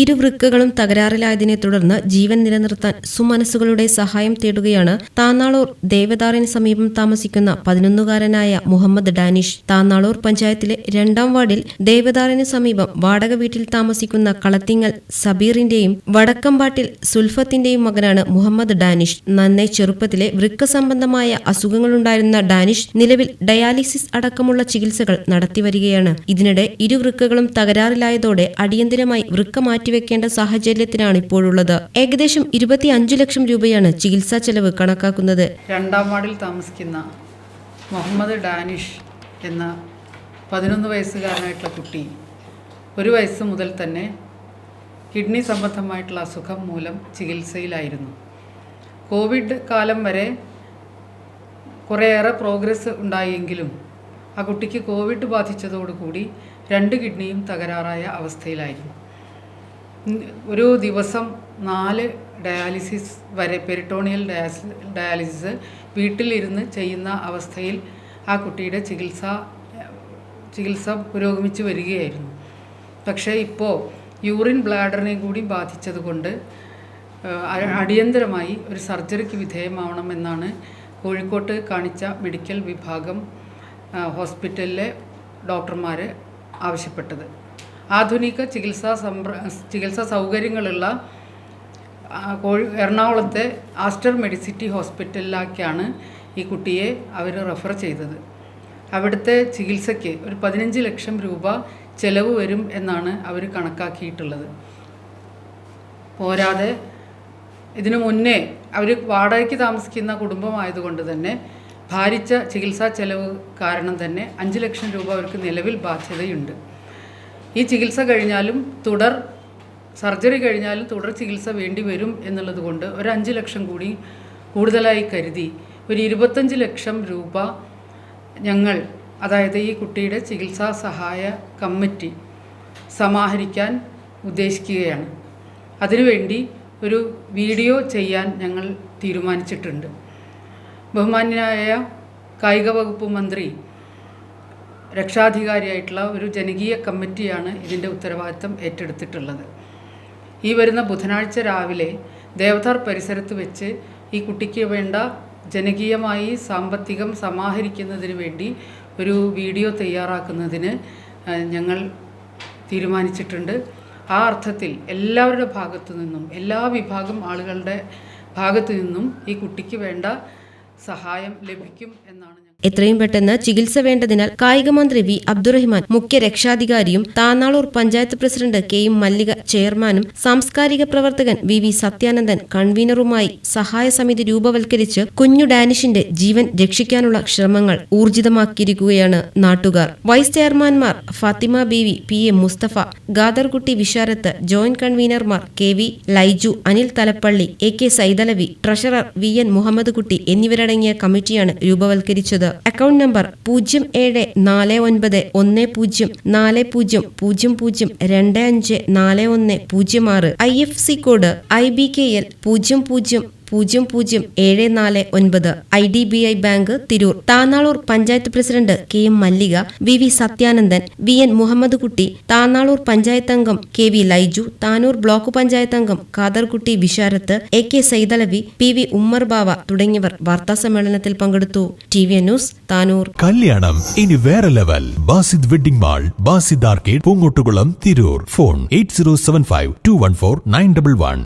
ഇരുവൃക്കകളും തകരാറിലായതിനെ തുടർന്ന് ജീവൻ നിലനിർത്താൻ സുമനസ്സുകളുടെ സഹായം തേടുകയാണ് താന്നാളൂർ ദേവദാറിന് സമീപം താമസിക്കുന്ന പതിനൊന്നുകാരനായ മുഹമ്മദ് ഡാനിഷ്. താന്നാളൂർ പഞ്ചായത്തിലെ രണ്ടാം വാർഡിൽ ദേവദാറിന് സമീപം വാടക വീട്ടിൽ താമസിക്കുന്ന കളത്തിങ്ങൽ സബീറിന്റെയും വടക്കമ്പാട്ടിൽ സുൽഫത്തിന്റെയും മകനാണ് മുഹമ്മദ് ഡാനിഷ്. നന്നേ ചെറുപ്പത്തിലെ വൃക്ക സംബന്ധമായ അസുഖങ്ങളുണ്ടായിരുന്ന ഡാനിഷ് നിലവിൽ ഡയാലിസിസ് അടക്കമുള്ള ചികിത്സകൾ നടത്തിവരികയാണ്. ഇതിനിടെ ഇരുവൃക്കകളും തകരാറിലായതോടെ അടിയന്തരമായി വൃക്ക മാറ്റിവെക്കേണ്ട സാഹചര്യത്തിലാണ് ഇപ്പോഴുള്ളത്. ഏകദേശം ഇരുപത്തി അഞ്ചു ലക്ഷം രൂപയാണ് ചികിത്സാ ചെലവ് കണക്കാക്കുന്നത്. രണ്ടാം വാർഡിൽ താമസിക്കുന്ന മുഹമ്മദ് ഡാനിഷ് എന്ന പതിനൊന്ന് വയസ്സുകാരനായിട്ടുള്ള കുട്ടി ഒരു വയസ്സ് മുതൽ തന്നെ കിഡ്നി സംബന്ധമായിട്ടുള്ള അസുഖം മൂലം ചികിത്സയിലായിരുന്നു. കോവിഡ് കാലം വരെ കുറേയേറെ പ്രോഗ്രസ് ഉണ്ടായെങ്കിലും ആ കുട്ടിക്ക് കോവിഡ് ബാധിച്ചതോടുകൂടി രണ്ട് കിഡ്നിയും തകരാറായ അവസ്ഥയിലായിരുന്നു. ഒരു ദിവസം നാല് ഡയാലിസിസ് വരെ പെരിട്ടോണിയൽ ഡയാലിസിസ് വീട്ടിലിരുന്ന് ചെയ്യുന്ന അവസ്ഥയിൽ ആ കുട്ടിയുടെ ചികിത്സ ചികിത്സ പുരോഗമിച്ചു വരികയായിരുന്നു. പക്ഷേ ഇപ്പോൾ യൂറിൻ ബ്ലാഡറിനെ കൂടി ബാധിച്ചതുകൊണ്ട് അടിയന്തരമായി ഒരു സർജറിക്ക് വിധേയമാവണമെന്നാണ് കോഴിക്കോട്ട് കാണിച്ച മെഡിക്കൽ വിഭാഗം ഹോസ്പിറ്റലിലെ ഡോക്ടർമാർ ആവശ്യപ്പെട്ടത്. ആധുനിക ചികിത്സാ സമ്പ്ര ചികിത്സാ സൗകര്യങ്ങളുള്ള കോഴി എറണാകുളത്തെ ആസ്റ്റർ മെഡിസിറ്റി ഹോസ്പിറ്റലിലേക്കാണ് ഈ കുട്ടിയെ അവർ റെഫർ ചെയ്തത്. അവിടുത്തെ ചികിത്സയ്ക്ക് ഒരു പതിനഞ്ച് ലക്ഷം രൂപ ചെലവ് വരും എന്നാണ് അവർ കണക്കാക്കിയിട്ടുള്ളത്. പോരാതെ ഇതിനു മുന്നേ അവർ വാടകയ്ക്ക് താമസിക്കുന്ന കുടുംബമായതുകൊണ്ട് തന്നെ ഭാരിച്ച ചികിത്സാ ചെലവ് കാരണം തന്നെ അഞ്ച് ലക്ഷം രൂപ അവർക്ക് നിലവിൽ ബാധ്യതയുണ്ട്. ഈ ചികിത്സ കഴിഞ്ഞാലും തുടർ സർജറി കഴിഞ്ഞാലും തുടർ ചികിത്സ വേണ്ടി വരും എന്നുള്ളത് കൊണ്ട് ഒരു അഞ്ച് ലക്ഷം കൂടി കൂടുതലായി കരുതി. ഒരു ഇരുപത്തഞ്ച് ലക്ഷം രൂപ ഞങ്ങൾ അതായത് ഈ കുട്ടിയുടെ ചികിത്സാ സഹായ കമ്മിറ്റി സമാഹരിക്കാൻ ഉദ്ദേശിക്കുകയാണ്. അതിനുവേണ്ടി ഒരു വീഡിയോ ചെയ്യാൻ ഞങ്ങൾ തീരുമാനിച്ചിട്ടുണ്ട്. ബഹുമാന്യനായ കായിക വകുപ്പ് മന്ത്രി രക്ഷാധികാരിയായിട്ടുള്ള ഒരു ജനകീയ കമ്മിറ്റിയാണ് ഇതിന്റെ ഉത്തരവാദിത്തം ഏറ്റെടുത്തിട്ടുള്ളത്. ഈ വരുന്ന ബുധനാഴ്ച രാവിലെ ദേവതാർ പരിസരത്ത് വെച്ച് ഈ കുട്ടിക്ക് വേണ്ട ജനകീയമായി സാമ്പത്തികം സമാഹരിക്കുന്നതിന് വേണ്ടി ഒരു വീഡിയോ തയ്യാറാക്കുന്നതിന് ഞങ്ങൾ തീരുമാനിച്ചിട്ടുണ്ട്. ആ അർത്ഥത്തിൽ എല്ലാവരുടെ ഭാഗത്തു നിന്നും എല്ലാ വിഭാഗം ആളുകളുടെ ഭാഗത്തു നിന്നും ഈ കുട്ടിക്ക് വേണ്ട സഹായം ലഭിക്കും എന്നാണ് ഞങ്ങൾ എത്രയും പെട്ടെന്ന് ചികിത്സ വേണ്ടതിനാൽ കായികമന്ത്രി വി. അബ്ദുറഹിമാൻ മുഖ്യ രക്ഷാധികാരിയും Thannalur panchayat president K. M Mallika ചെയർമാനും സാംസ്കാരിക പ്രവർത്തകൻ വി. വി. സത്യാനന്ദൻ കൺവീനറുമായി സഹായ സമിതി രൂപവൽക്കരിച്ച് കുഞ്ഞു ഡാനിഷിന്റെ ജീവൻ രക്ഷിക്കാനുള്ള ശ്രമങ്ങൾ ഊർജിതമാക്കിയിരിക്കുകയാണ് നാട്ടുകാർ. Vice ചെയർമാൻമാർ Fathima Beevi P. M. Musthafa Gadarkutty Visharath joint കൺവീനർമാർ K. V. Laiju Anil Thalappally A. K. Saithalavi treasurer V. N. Muhammad Kutty എന്നിവരടങ്ങിയ കമ്മിറ്റിയാണ് രൂപവൽക്കരിച്ചത്. അക്കൗണ്ട് നമ്പർ പൂജ്യം ഏഴ് നാല് ഒൻപത് ഒന്ന് പൂജ്യം നാല് പൂജ്യം പൂജ്യം പൂജ്യം രണ്ട് അഞ്ച് നാല് ഒന്ന് പൂജ്യം ആറ്. I F C code I B K L പൂജ്യം പൂജ്യം പൂജ്യം പൂജ്യം ഏഴ് നാല് ഒൻപത്. I D B I bank Tirur. Thannalur panchayat president K M Mallika V V Sathyanandan V N Muhammad Kutty Thannalur panchayat അംഗം K V Laiju Thanur block panchayat അംഗം Khaderkutty Visharath A K Saithalavi P V Ummer Bava തുടങ്ങിയവർ വാർത്താസമ്മേളനത്തിൽ പങ്കെടുത്തു. T V news Thanur. കല്യാണം ഇനി വേറെ level. Basid wedding mall Basid arcade Poongottukulam Tirur. Phone eight zero seven five two one four nine double one.